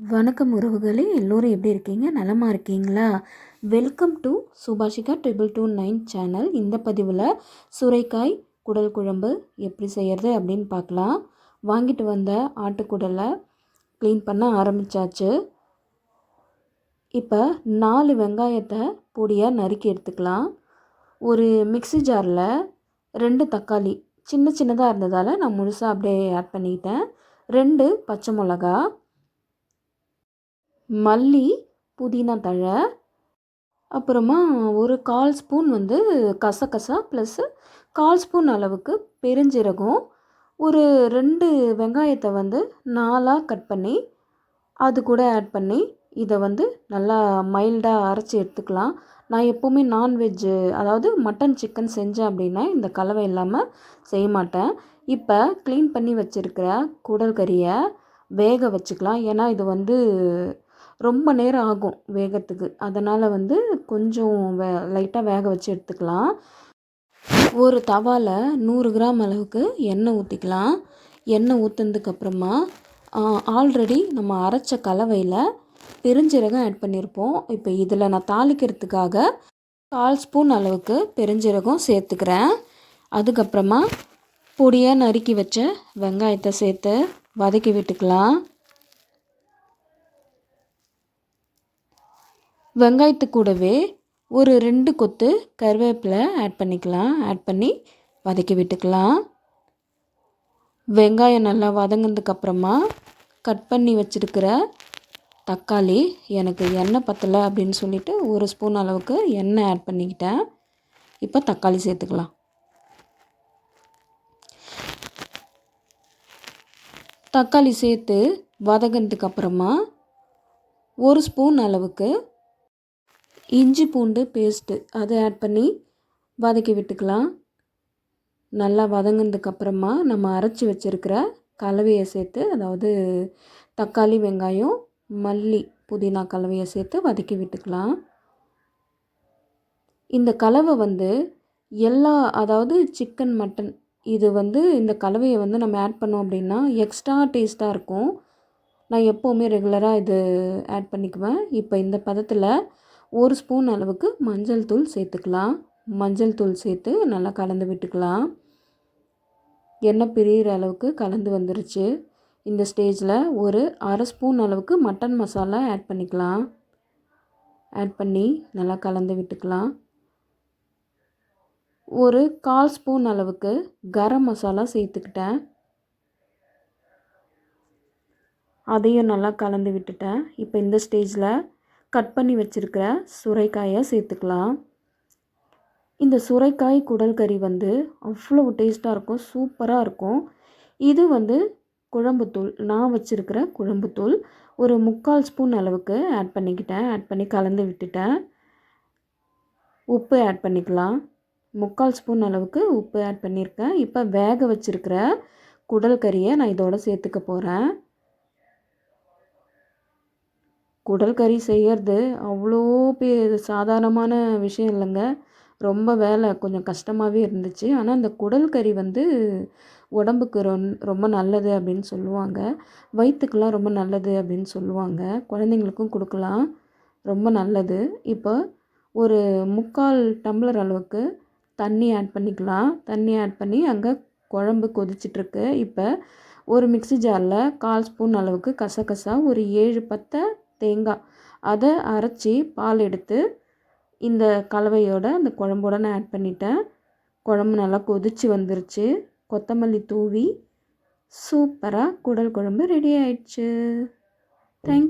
வணக்கம் உறவுகளே எல்லோரும் எப்படி இருக்கீங்க? நலமாக இருக்கீங்களா? Welcome to Subhashika triple two nine channel இந்த பதிவில் சுரைக்காய் குடல் குழம்பு எப்படி செய்கிறது அப்படின்னு பார்க்கலாம். வாங்கிட்டு வந்த ஆட்டுக்குடலை க்ளீன் பண்ண ஆரம்பித்தாச்சு இப்போ நாலு வெங்காயத்தை பொடியாக நறுக்கி எடுத்துக்கலாம். ஒரு மிக்ஸி ஜாரில் ரெண்டு தக்காளி சின்ன சின்னதாக இருந்ததால் நான் முழுசாக அப்படியே ஆட் பண்ணிக்கிட்டேன் ரெண்டு பச்சை மிளகா மல்லி புதினா தழை அப்புறமா ஒரு கால் ஸ்பூன் வந்து கசகசா ப்ளஸ்ஸு கால் ஸ்பூன் அளவுக்கு பெருஞ்சீரகம் ஒரு ரெண்டு வெங்காயத்தை வந்து நாலாக கட் பண்ணி அது கூட ஆட் பண்ணி இதை வந்து நல்லா மைல்டாக அரைச்சி எடுத்துக்கலாம். நான் எப்போவுமே நான்வெஜ்ஜு அதாவது மட்டன் சிக்கன் செஞ்சேன் அப்படின்னா இந்த கலவை இல்லாமல் செய்ய மாட்டேன். இப்போ க்ளீன் பண்ணி வச்சுருக்கிற குடல் கறியை வேக வச்சுக்கலாம். ஏன்னா இது வந்து ரொம்ப நேரம் ஆகும் வேகத்துக்கு. அதனால் வந்து கொஞ்சம் வே லைட்டாக வேக வச்சு எடுத்துக்கலாம். ஒரு தவாவில் நூறு கிராம் அளவுக்கு எண்ணெய் ஊற்றிக்கலாம் எண்ணெய் ஊற்றுனதுக்கப்புறமா ஆல்ரெடி நம்ம அரைச்ச கலவையில் பெருஞ்சீரகம் ஆட் பண்ணியிருப்போம் இப்போ இதில் நான் தாளிக்கிறதுக்காக கால் ஸ்பூன் அளவுக்கு பெருஞ்சீரகம் சேர்த்துக்கிறேன். அதுக்கப்புறமா பொடியாக நறுக்கி வச்ச வெங்காயத்தை சேர்த்து வதக்கி விட்டுக்கலாம். வெங்காயத்து கூடவே ஒரு ரெண்டு கொத்து கருவேப்பிலை ஆட் பண்ணிக்கலாம். ஆட் பண்ணி வதக்கி விட்டுக்கலாம். வெங்காயம் நல்லா வதங்கினதுக்கப்புறமா கட் பண்ணி வச்சுருக்கிற தக்காளி எனக்கு எண்ணெய் பத்தலை அப்படின்னு சொல்லிவிட்டு ஒரு ஸ்பூன் அளவுக்கு எண்ணெய் ஆட் பண்ணிக்கிட்டேன். இப்போ தக்காளி சேர்த்துக்கலாம். தக்காளி சேர்த்து வதங்கினதுக்கப்புறமா ஒரு ஸ்பூன் அளவுக்கு இஞ்சி பூண்டு பேஸ்ட்டு அதை ஆட் பண்ணி வதக்கி விட்டுக்கலாம். நல்லா வதங்கினதுக்கப்புறமா நம்ம அரைச்சி வச்சுருக்கிற கலவையை சேர்த்து அதாவது தக்காளி வெங்காயம் மல்லி புதினா கலவையை சேர்த்து வதக்கி விட்டுக்கலாம். இந்த கலவை வந்து எல்லா அதாவது சிக்கன் மட்டன் இது வந்து இந்த கலவையை வந்து நம்ம ஆட் பண்ணோம் அப்படின்னா எக்ஸ்ட்ரா டேஸ்ட்டாக இருக்கும். நான் எப்போவுமே ரெகுலராக இது ஆட் பண்ணிக்குவேன். இப்போ இந்த பதத்தில் ஒரு ஸ்பூன் அளவுக்கு மஞ்சள் தூள் சேர்த்துக்கலாம். மஞ்சள் தூள் சேர்த்து நல்லா கலந்து விட்டுக்கலாம். எண்ணெய் பிரியிற அளவுக்கு கலந்து வந்துருச்சு. இந்த ஸ்டேஜில் ஒரு அரை ஸ்பூன் அளவுக்கு மட்டன் மசாலா ஆட் பண்ணிக்கலாம். ஆட் பண்ணி நல்லா கலந்து விட்டுக்கலாம். ஒரு கால் ஸ்பூன் அளவுக்கு கரம் மசாலா சேர்த்துக்கிட்டேன். அதையும் நல்லா கலந்து விட்டுட்டேன். இப்போ இந்த ஸ்டேஜில் கட் பண்ணி வச்சுருக்கிற சுரைக்காயை சேர்த்துக்கலாம். இந்த சுரைக்காய் குடல் கறி வந்து அவ்வளோ டேஸ்ட்டாக இருக்கும் சூப்பராக இருக்கும். இது வந்து குழம்புத்தூள் நான் வச்சுருக்கிற குழம்புத்தூள் ஒரு முக்கால் ஸ்பூன் அளவுக்கு ஆட் பண்ணிக்கிட்டேன் ஆட் பண்ணி கலந்து விட்டுட்டேன். உப்பு ஆட் பண்ணிக்கலாம். முக்கால் ஸ்பூன் அளவுக்கு உப்பு ஆட் பண்ணியிருக்கேன். இப்போ வேக வச்சுருக்கிற குடல் கறியை நான் இதோட சேர்த்துக்க போகிறேன் குடல் கறி செய்கிறது அவ்வளோ பெ சாதாரணமான விஷயம் இல்லைங்க. ரொம்ப வேலை கொஞ்சம் கஷ்டமாகவே இருந்துச்சு. ஆனால் இந்த குடல் கறி வந்து உடம்புக்கு ரொ ரொம்ப நல்லது அப்படின்னு சொல்லுவாங்க. வயிற்றுக்கெலாம் ரொம்ப நல்லது அப்படின்னு சொல்லுவாங்க. குழந்தைங்களுக்கும் கொடுக்கலாம். ரொம்ப நல்லது. இப்போ ஒரு முக்கால் டம்ளர் அளவுக்கு தண்ணி ஆட் பண்ணிக்கலாம். தண்ணி ஆட் பண்ணி அங்கே குழம்பு கொதிச்சிட்ருக்கு. இப்போ ஒரு மிக்சி ஜாரில் கால் ஸ்பூன் அளவுக்கு கசகசா ஒரு ஏழு பத்தை தேங்காய். அதை அரைச்சி பால் எடுத்து இந்த கலவையோட அந்த குழம்போட நான் ஆட் பண்ணிட்டேன். குழம்பு நல்லா கொதித்து வந்துருச்சு. கொத்தமல்லி தூவி சூப்பராக குடல் குழம்பு ரெடி ஆயிடுச்சு. தேங்க்யூ